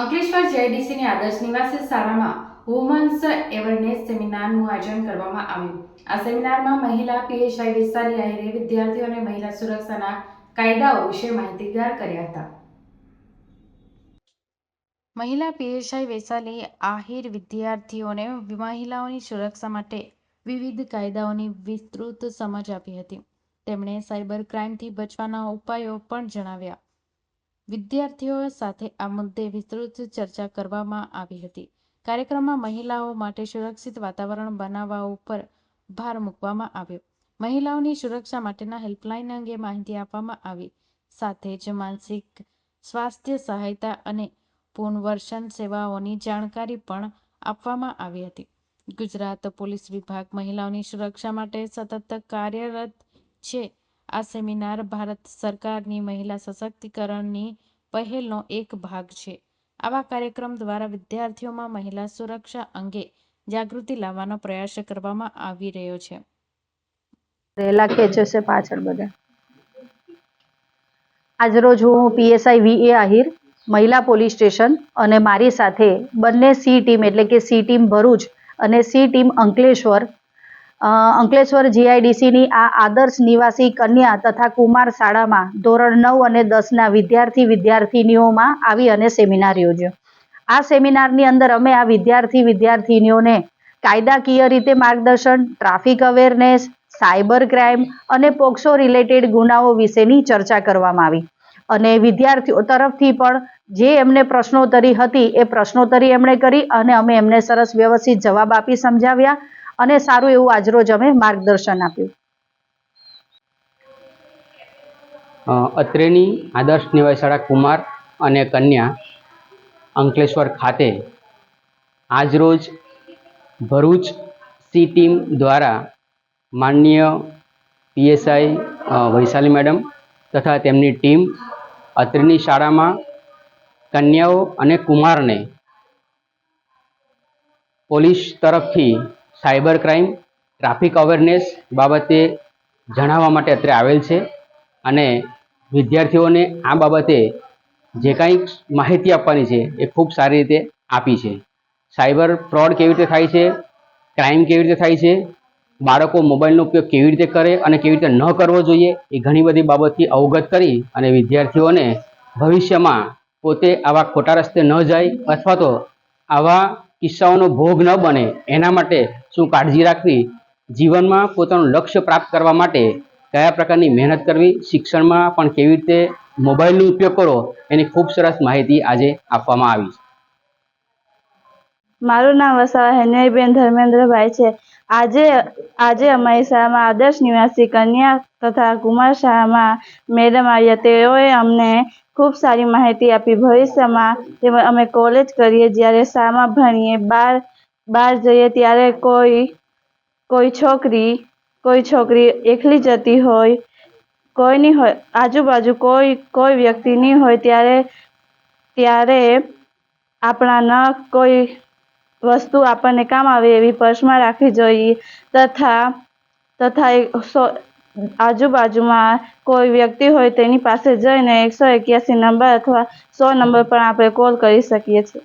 અંકલેશ્વર જેઆઈડીસીની આદર્શ નિવાસી શાળામાં વુમન્સ એવરનેસ સેમિનારનું આયોજન કરવામાં આવ્યું. આ સેમિનારમાં મહિલા પીએસઆઈ વિસ્તારી આહિરે વિદ્યાર્થીઓને મહિલા સુરક્ષાના કાયદાઓ વિશે માહિતીગાર કર્યા હતા. મહિલા પીએસઆઈ વૈશાલી આહિર વિદ્યાર્થીઓને મહિલાઓની સુરક્ષા માટે વિવિધ કાયદાઓની વિસ્તૃત સમજ આપી હતી. તેમણે સાયબર ક્રાઇમથી બચવાના ઉપાયો પણ જણાવ્યા. વિદ્યાર્થીઓ સાથે આ મુદ્દે વિસ્તૃત ચર્ચા કરવામાં આવી હતી. કાર્યક્રમમાં મહિલાઓ માટે સુરક્ષિત વાતાવરણ બનાવવા ઉપર ભાર મૂકવામાં આવ્યો. મહિલાઓની સુરક્ષા માટેના હેલ્પલાઇન અંગે માહિતી આપવામાં આવી. સાથે જ માનસિક સ્વાસ્થ્ય સહાયતા અને પુનર્વસન સેવાઓની જાણકારી પણ આપવામાં આવી હતી. ગુજરાત પોલીસ વિભાગ મહિલાઓની સુરક્ષા માટે સતત કાર્યરત છે. આ સેમિનાર ભારત સરકારની મહિલા સશક્તિકરણની પહેલનો એક ભાગ છે. આવા કાર્યક્રમ દ્વારા વિદ્યાર્થીઓમાં મહિલા સુરક્ષા અંગે જાગૃતિ લાવવાનો પ્રયાસ કરવામાં આવી રહ્યો છે. પાછળ બધા. આજરોજ હું પીએસઆઈ વી એ આહિર, મહિલા પોલીસ સ્ટેશન અને મારી સાથે બંને સી ટીમ એટલે કે સી ટીમ ભરૂચ અને સી ટીમ અંકલેશ્વર અંકલેશ્વર જીઆઈડીસીની આ આદર્શ નિવાસી કન્યા તથા કુમાર શાળામાં ધોરણ નવ અને દસના વિદ્યાર્થી વિદ્યાર્થિનીઓમાં આવી અને સેમિનાર યોજ્યો. આ સેમિનારની અંદર અમે આ વિદ્યાર્થી વિદ્યાર્થિનીઓને કાયદાકીય રીતે માર્ગદર્શન, ટ્રાફિક અવેરનેસ, સાયબર ક્રાઇમ અને પોક્સો રિલેટેડ ગુનાઓ વિશેની ચર્ચા કરવામાં આવી. અને વિદ્યાર્થીઓ તરફથી પણ જે એમને પ્રશ્નોત્તરી હતી એ પ્રશ્નોત્તરી એમણે કરી અને અમે એમને સરસ વ્યવસ્થિત જવાબ આપી સમજાવ્યા. અને સારું એવું આજરોજ અમે માર્ગદર્શન આપ્યું. અત્રેની આદર્શ નિવાસશાળા કુમાર અને કન્યા અંકલેશ્વર ખાતે આજરોજ ભરૂચ સી ટીમ દ્વારા માનનીય પીએસઆઈ વૈશાલી મેડમ તથા તેમની ટીમ અત્રેની શાળામાં કન્યાઓ અને કુમારને પોલીસ તરફથી સાયબર ક્રાઇમ, ટ્રાફિક અવેરનેસ બાબતે જણાવવા માટે અત્રે આવેલ છે અને વિદ્યાર્થીઓને આ બાબતે જે કાંઈ માહિતી આપવાની છે એ ખૂબ સારી રીતે આપી છે. સાયબર ફ્રોડ કેવી રીતે થાય છે, ક્રાઇમ કેવી રીતે થાય છે, બાળકો મોબાઈલનો ઉપયોગ કેવી રીતે કરે અને કેવી રીતે ન કરવો જોઈએ એ ઘણી બધી બાબતથી અવગત કરી અને વિદ્યાર્થીઓને ભવિષ્યમાં પોતે આવા ખોટા રસ્તે ન જાય અથવા તો આવા કિસ્સાઓનો ભોગ ન બને. એના માટે શું કાળજી રાખવી? જીવનમાં પોતાનું લક્ષ્ય પ્રાપ્ત કરવા માટે કયા પ્રકારની મહેનત કરવી? શિક્ષણમાં પણ કેવી રીતે મોબાઈલનો ઉપયોગ કરો એની ખૂબ સરસ માહિતી આજે આપવામાં આવી છે. મારું નામ વસાવા હેનરીબેન ધર્મેન્દ્રભાઈ છે. આજે આજે અમારી શાળામાં આદર્શ નિવાસી કન્યા તથા કુમાર શાળામાં મેડમ આવ્યા. તેઓએ અમને ખૂબ સારી માહિતી આપી. ભવિષ્યમાં તેમજ અમે કોલેજ કરીએ, જ્યારે શામાં ભણીએ બહાર બહાર જઈએ ત્યારે કોઈ કોઈ છોકરી કોઈ છોકરી એકલી જતી હોય, કોઈ નહીં હોય, આજુબાજુ કોઈ કોઈ વ્યક્તિ નહીં હોય ત્યારે ત્યારે આપણા ન કોઈ વસ્તુ આપણને કામ આવે એવી પર્સમાં રાખવી જોઈએ. તથા તથા એ સો આજુબાજુમાં કોઈ વ્યક્તિ હોય તેની પાસે જઈને એકસો એક્યાસી નંબર અથવા સો નંબર પર આપણે કોલ કરી શકીએ છીએ.